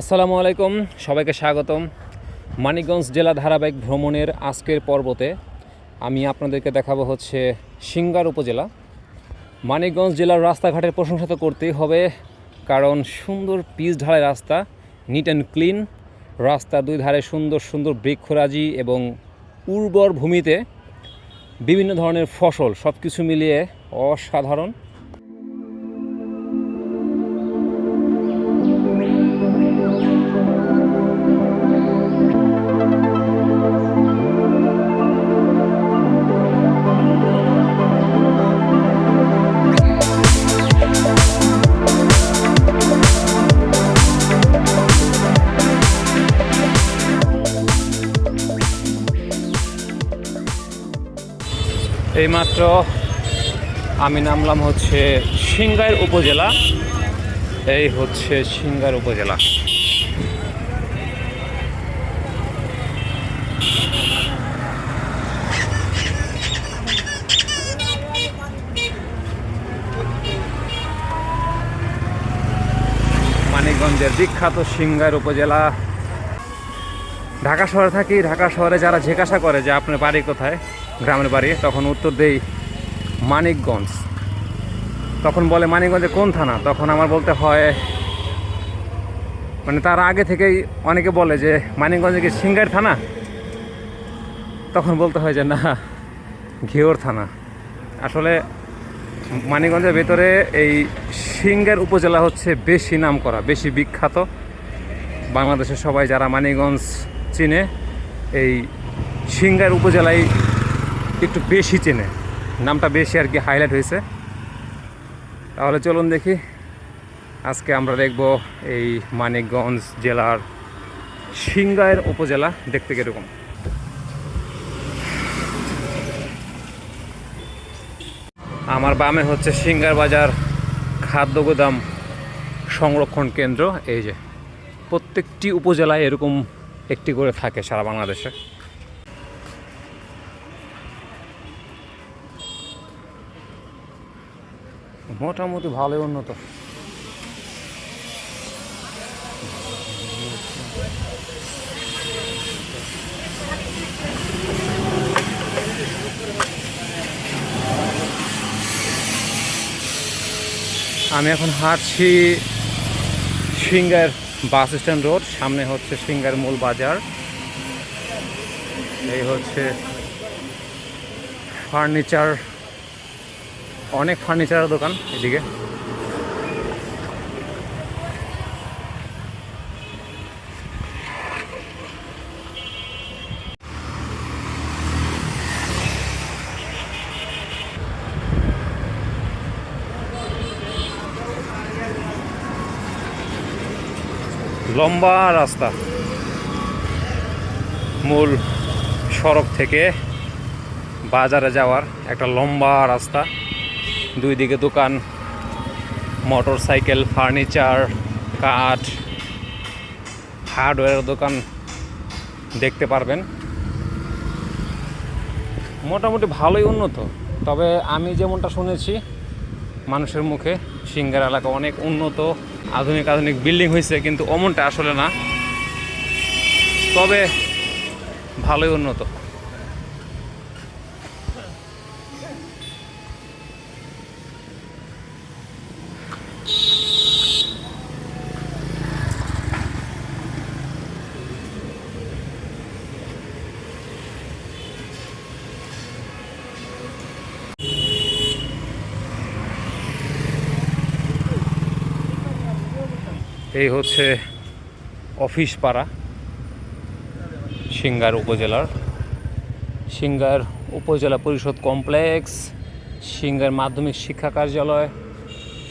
আসসালামু আলাইকুম, সবাইকে স্বাগতম। মানিকগঞ্জ জেলা ধারাবাহিক ভ্রমণের আজকের পর্বতে আমি আপনাদেরকে দেখাবো হচ্ছে সিঙ্গার উপজেলা। মানিকগঞ্জ জেলার রাস্তাঘাটের প্রশংসা তো করতেই হবে, কারণ সুন্দর পিচ ঢালাই রাস্তা নিট অ্যান্ড ক্লিন রাস্তা দুই ধারে সুন্দর সুন্দর বৃক্ষরাজি এবং উর্বর ভূমিতে বিভিন্ন ধরনের ফসল সব কিছু মিলিয়ে অসাধারণ। এইমাত্র আমি নামলাম হচ্ছে সিংগাইর উপজেলা। এই হচ্ছে সিংগার উপজেলা। মানিকগঞ্জের বিখ্যাত সিংগার উপজেলা। ঢাকা শহরে থাকি, ঢাকা শহরে যারা জিজ্ঞাসা করে যে আপনার বাড়ি কোথায় গ্রামের বাড়ি, তখন উত্তর দেই মানিকগঞ্জ। তখন বলে মানিকগঞ্জে কোন থানা? তখন আমার বলতে হয় মানে তার আগে থেকেই অনেকে বলে যে মানিকগঞ্জে কি সিঙ্গার থানা? তখন বলতে হয় যে না ঘিওর থানা। আসলে মানিকগঞ্জের ভেতরে এই সিঙ্গার উপজেলা হচ্ছে বেশি নাম করা বেশি বিখ্যাত। বাংলাদেশের সবাই যারা মানিকগঞ্জ চিনে, এই সিঙ্গার উপজেলায় একটু বেশি চেনে। নামটা বেশি আর কি হাইলাইট হয়েছে। তাহলে চলুন দেখি। আজকে আমরা দেখব এই মানিকগঞ্জ জেলার সিঙ্গায়ের উপজেলা দেখতে কীরকম। আমার বামে হচ্ছে সিঙ্গার বাজার খাদ্য গোদাম সংরক্ষণ কেন্দ্র। এই যে, প্রত্যেকটি উপজেলায় এরকম একটি করে থাকে সারা বাংলাদেশে। মোটামুটি ভালোই উন্নত। আমি এখন হাঁটছি সিঙ্গার বাস স্ট্যান্ড রোড, সামনে হচ্ছে সিঙ্গার মূল বাজার। এই হচ্ছে ফার্নিচার অনেক ফার্নিচারের দোকান এদিকে। লম্বা রাস্তা। মূল সড়ক থেকে বাজারে যাওয়ার একটা লম্বা রাস্তা। দুই দিকে দোকান, মোটর সাইকেল, ফার্নিচার, কাঠ হার্ডওয়্যারের দোকান দেখতে পারবেন। মোটামুটি ভালোই উন্নত, তবে আমি যেমনটা শুনেছি, মানুষের মুখে সিঙ্গার এলাকা অনেক উন্নত, আধুনিক আধুনিক বিল্ডিং হয়েছে, কিন্তু অমনটা আসলে না। তবে ভালোই উন্নত। এই হচ্ছে অফিস পাড়া, সিঙ্গার উপজেলার। সিঙ্গার উপজেলা পরিষদ কমপ্লেক্স, সিঙ্গার মাধ্যমিক শিক্ষা কার্যালয়,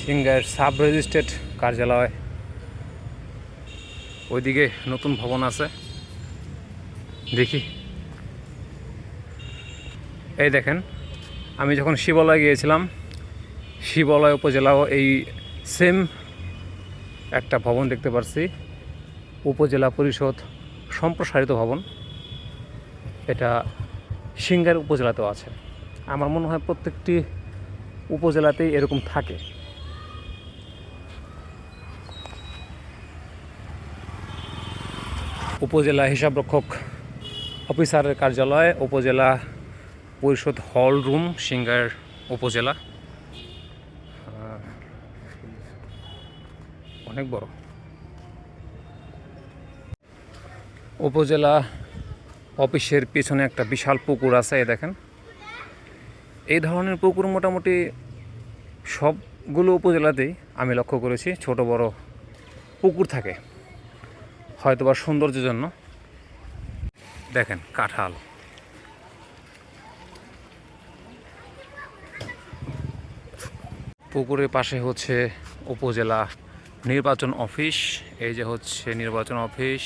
সিঙ্গার সাব রেজিস্ট্রেট কার্যালয়। ওইদিকে নতুন ভবন আছে। দেখি। এই দেখেন, আমি যখন শিবালয় গিয়েছিলাম, শিবালয় উপজেলাও এই সেম একটা ভবন দেখতে পারছি। উপজেলা পরিষদ সম্প্রসারিত ভবন। এটা সিঙ্গার উপজেলাতেও আছে। আমার মনে হয় প্রত্যেকটি উপজেলাতেই এরকম থাকে। উপজেলা হিসাবরক্ষক অফিসারের কার্যালয়, উপজেলা পরিষদ হল রুম, সিঙ্গার উপজেলা। অনেক বড়। উপজেলা অফিসের পিছনে একটা বিশাল পুকুর আছে দেখেন। এই ধরনের পুকুর মোটামুটি সবগুলো উপজেলাতেই আমি লক্ষ্য করেছি, ছোট বড় পুকুর থাকে, হয়তোবা সৌন্দর্যের জন্য। দেখেন, কাঁঠাল। পুকুরের পাশে হচ্ছে উপজেলা নির্বাচন অফিস, এই যে হচ্ছে নির্বাচন অফিস।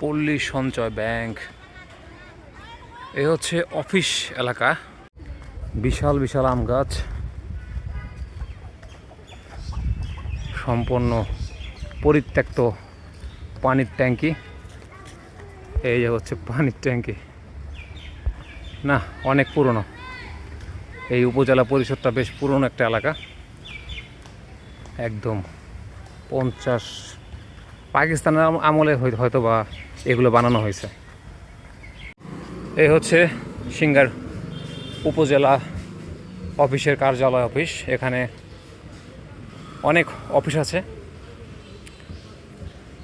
পল্লী সঞ্চয় ব্যাংক, এই হচ্ছে অফিস এলাকা। বিশাল বিশাল আম গাছ। সম্পূর্ণ পরিত্যক্ত পানির ট্যাঙ্কি। এই যে হচ্ছে পানির ট্যাঙ্কি। না, অনেক পুরনো। এই উপজেলা পরিষদটা বেশ পুরনো একটা এলাকা। একদম পঞ্চাশ পাকিস্তানের আম- আমলে হয়তো বা এগুলো বানানো হয়েছে। এই হচ্ছে সিঙ্গার উপজেলা অফিসের কার্যালয় অফিস। এখানে অনেক অফিস আছে।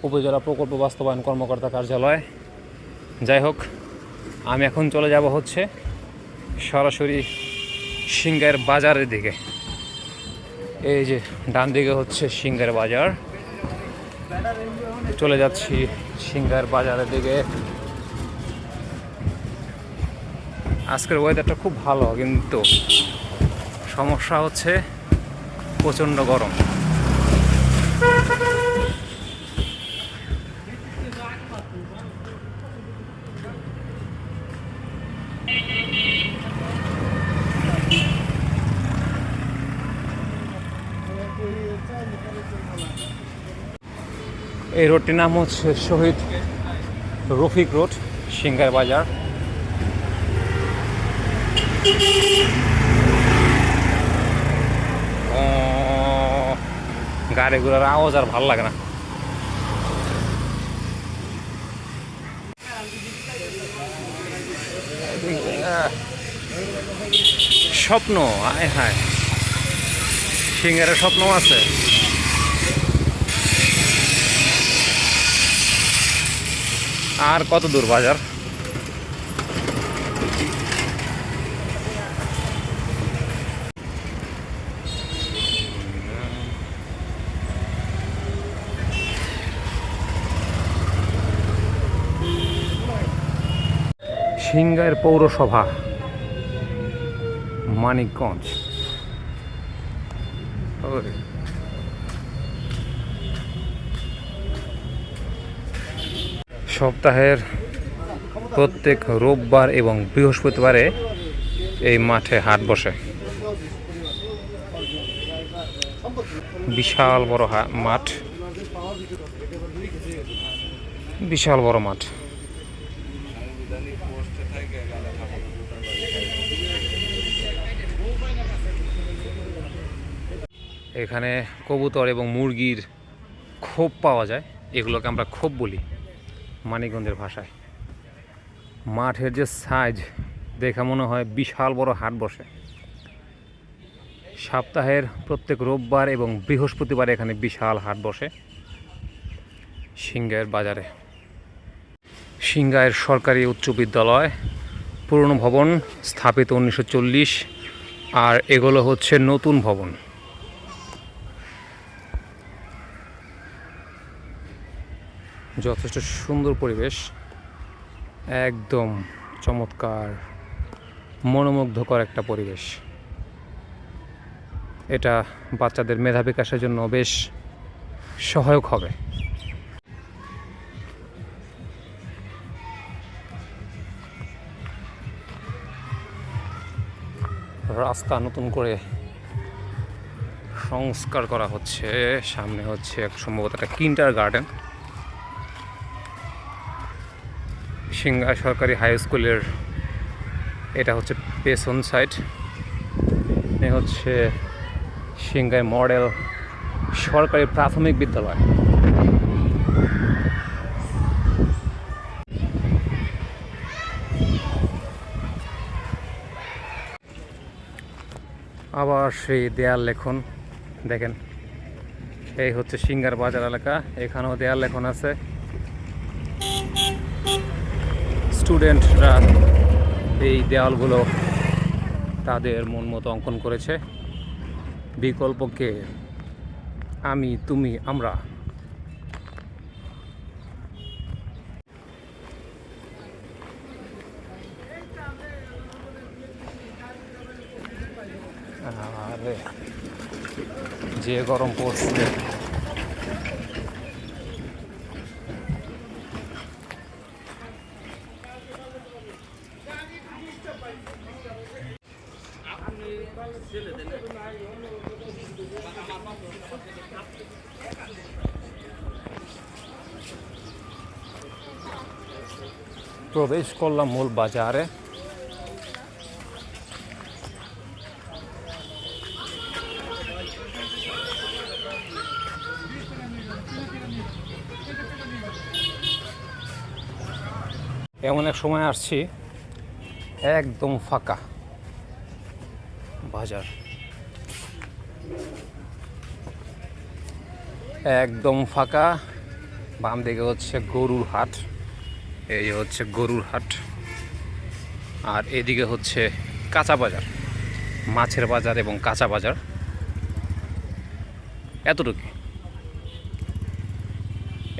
উপজেলা প্রকল্প বাস্তবায়ন কর্মকর্তা কার্যালয়। যাই হোক, আমি এখন চলে যাব হচ্ছে সরাসরি সিঙ্গার বাজারের দিকে। এই যে ডান দিকে হচ্ছে সিঙ্গার বাজার। চলে যাচ্ছি সিঙ্গার বাজারের দিকে। আজকের ওয়েদারটা খুব ভালো কিন্তু সমস্যা হচ্ছে প্রচণ্ড গরম। এই রোডটির নাম হচ্ছে শহীদ রফিক রোড সিঙ্গার বাজার। ও, গাড়িগুলোর আওয়াজ আর ভালো লাগে না। স্বপ্ন আয় হায়। সিঙ্গারের স্বপ্ন আছে। আর কত দূর বাজার? সিংগাইর পৌরসভা মানিকগঞ্জ। সপ্তাহের প্রত্যেক রোববার এবং বৃহস্পতিবারে এই মাঠে হাট বসে। বিশাল বড় মাঠ। বিশাল বড় মাঠ। এখানে কবুতর এবং মুরগির খোপ পাওয়া যায়। এগুলোকে আমরা খোপ বলি। মানিকগঞ্জের ভাষায়। মাঠের যে সাইজ দেখে মনে হয় বিশাল বড় হাট বসে। সপ্তাহের প্রত্যেক রোববার এবং বৃহস্পতিবার এখানে বিশাল হাট বসে সিংগাইয়ের বাজারে। সিংগাইয়ের সরকারি উচ্চ বিদ্যালয়, পুরনো ভবন স্থাপিত উনিশশো চল্লিশ, আর এগুলো হচ্ছে নতুন ভবন। যথেষ্ট সুন্দর পরিবেশ। একদম চমৎকার, মনোমুগ্ধকর একটা পরিবেশ। এটা বাচ্চাদের মেধা বিকাশের জন্য বেশ সহায়ক হবে। রাস্তা নতুন করে সংস্কার করা হচ্ছে। সামনে হচ্ছে এক সম্ভবত একটা কিন্টার গার্ডেন সিংহা সরকারি হাই স্কুলের, এটা হচ্ছে পেছন সাইড এ হচ্ছে সিংহাই মডেল সরকারি প্রাথমিক বিদ্যালয়। আবার সেই দেয়াল লেখন, দেখেন। এই হচ্ছে সিঙ্গার বাজার এলাকা, এখানেও দেয়াল লেখন আছে। স্টুডেন্টরা এই দেওয়ালগুলো তাদের মন মতো অঙ্কন করেছে। বিকল্পকে আমি, তুমি, আমরা। যে গরম পড়ছে। প্রবেশ করলাম মূল বাজারে। এমন এক সময় আসছি একদম ফাঁকা। বাজার। একদম ফাঁকা। বাম দিকে হচ্ছে গরুর হাট। এই হচ্ছে গরুর হাট। আর এদিকে হচ্ছে কাঁচা বাজার। মাছের বাজার এবং কাঁচা বাজার। এতটুকু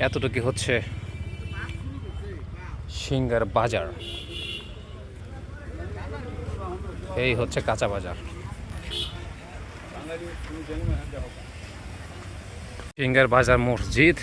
এতটুকু হচ্ছে সিঙ্গার বাজার। এই হচ্ছে কাঁচা বাজার। সিঙ্গার বাজার মসজিদ